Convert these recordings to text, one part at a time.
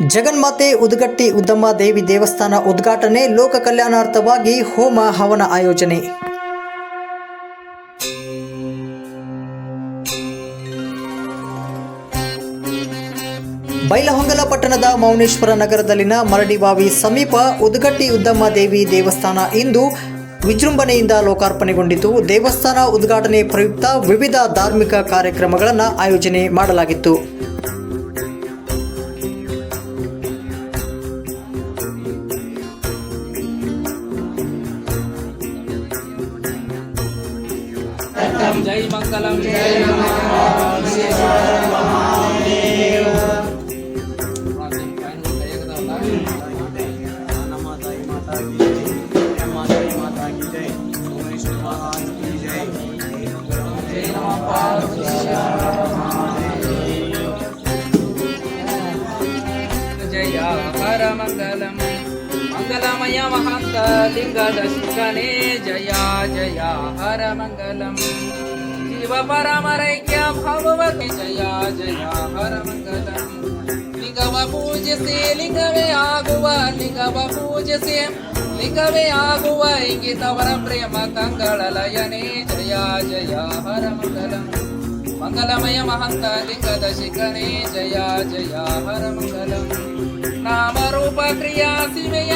ಜಗನ್ಮಾತೆ ಉದ್ಗಟ್ಟಿ ಉದ್ದಮ್ಮ ದೇವಿ ದೇವಸ್ಥಾನ ಉದ್ಘಾಟನೆ ಲೋಕ ಕಲ್ಯಾಣಾರ್ಥವಾಗಿ ಹೋಮ ಹವನ ಆಯೋಜನೆ. ಬೈಲಹೊಂಗಲ ಪಟ್ಟಣದ ಮೌನೇಶ್ವರ ನಗರದಲ್ಲಿನ ಮರಡಿಬಾವಿ ಸಮೀಪ ಉದ್ಗಟ್ಟಿ ಉದ್ದಮ್ಮ ದೇವಿ ದೇವಸ್ಥಾನ ಇಂದು ವಿಜೃಂಭಣೆಯಿಂದ ಲೋಕಾರ್ಪಣೆಗೊಂಡಿತು. ದೇವಸ್ಥಾನ ಉದ್ಘಾಟನೆ ಪ್ರಯುಕ್ತ ವಿವಿಧ ಧಾರ್ಮಿಕ ಕಾರ್ಯಕ್ರಮಗಳನ್ನು ಆಯೋಜನೆ ಮಾಡಲಾಗಿತ್ತು. జై మంగళం. జై జయ హర మంగళం. మంగళమయ మహంత లింగ దర్శకనే. జయ జయ హర మంగళం. शिव परमरैक्य भगवति जया जया परमगतम् लिङ्गव पूजसे लिङ्गवे आगुव लिङ्गव पूजसे लिङ्गवे आगुव इङ्गितवर प्रेम तङ्गळलयने जया जया हरमङ्गलम् मङ्गलमय महन्त लिङ्गद शिखने जया जया हरमङ्गलम् नामरूपक्रिया शिवय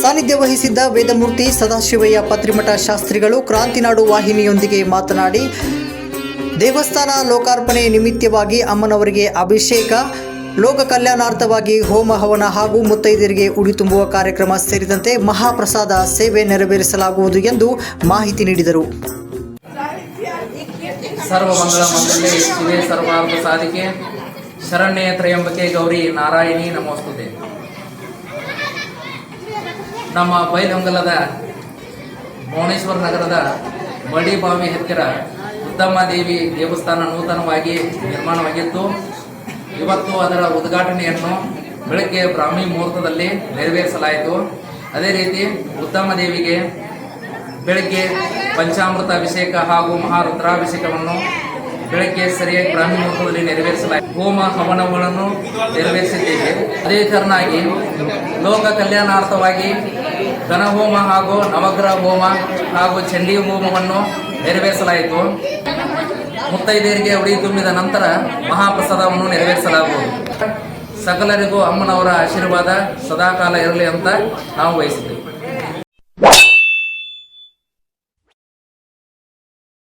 ಸಾನ್ನಿಧ್ಯ ವಹಿಸಿದ್ದ ವೇದಮೂರ್ತಿ ಸದಾಶಿವಯ್ಯ ಪತ್ರಿಮಠ ಶಾಸ್ತ್ರಿಗಳು, ಕ್ರಾಂತಿನಾಡು ವಾಹಿನಿಯೊಂದಿಗೆ ಮಾತನಾಡಿ, ದೇವಸ್ಥಾನ ಲೋಕಾರ್ಪಣೆ ನಿಮಿತ್ತವಾಗಿ ಅಮ್ಮನವರಿಗೆ ಅಭಿಷೇಕ, ಲೋಕ ಕಲ್ಯಾಣಾರ್ಥವಾಗಿ ಹೋಮ ಹವನ ಹಾಗೂ ಮುತ್ತೈದರಿಗೆ ಉಡಿ ತುಂಬುವ ಕಾರ್ಯಕ್ರಮ ಸೇರಿದಂತೆ ಮಹಾಪ್ರಸಾದ ಸೇವೆ ನೆರವೇರಿಸಲಾಗುವುದು ಎಂದು ಮಾಹಿತಿ ನೀಡಿದರು. ಸಾಧಿಕೆ ಶರಣ್ಯ ತ್ರಯಂಬಕೆ ಗೌರಿ ನಾರಾಯಣಿ ನಮೋಸ್ತುತೆ. ನಮ್ಮ ಬೈಲಹೊಂಗಲದ ಭುವನೇಶ್ವರ ನಗರದ ಬಡಿಬಾವಿ ಹತ್ತಿರ ಉತ್ತಮ ದೇವಿ ದೇವಸ್ಥಾನ ನೂತನವಾಗಿ ನಿರ್ಮಾಣವಾಗಿತ್ತು. ಇವತ್ತು ಅದರ ಉದ್ಘಾಟನೆಯನ್ನು ಬೆಳಗ್ಗೆ ಬ್ರಾಹ್ಮಿ ಮುಹೂರ್ತದಲ್ಲಿ ನೆರವೇರಿಸಲಾಯಿತು. ಅದೇ ರೀತಿ ಉತ್ತಮ ದೇವಿಗೆ ಬೆಳಗ್ಗೆ ಪಂಚಾಮೃತ ಅಭಿಷೇಕ ಹಾಗೂ ಮಹಾರುದ್ರಾಭಿಷೇಕವನ್ನು ಬೆಳಗ್ಗೆ ಸರಿಯಾಗಿ ಬ್ರಾಹ್ಮಿ ಮುಖದಲ್ಲಿ ನೆರವೇರಿಸಲಾಯಿತು ಹೋಮ ಹವನಗಳನ್ನು ನೆರವೇರಿಸಿದ್ದೇವೆ. ಅದೇ ತರನಾಗಿ ಲೋಕ ಕಲ್ಯಾಣಾರ್ಥವಾಗಿ ಧನಹೋಮ ಹಾಗೂ ನವಗ್ರಹ ಹೋಮ ಹಾಗೂ ಚಂಡಿ ಹೋಮವನ್ನು ನೆರವೇರಿಸಲಾಯಿತು. ಮುತ್ತೈದೆಯರಿಗೆ ಉಡಿ ತುಂಬಿದ ನಂತರ ಮಹಾಪ್ರಸಾದವನ್ನು ನೆರವೇರಿಸಲಾಗುವುದು. ಸಕಲರಿಗೂ ಅಮ್ಮನವರ ಆಶೀರ್ವಾದ ಸದಾಕಾಲ ಇರಲಿ ಅಂತ ನಾವು ಬಯಸುತ್ತೇವೆ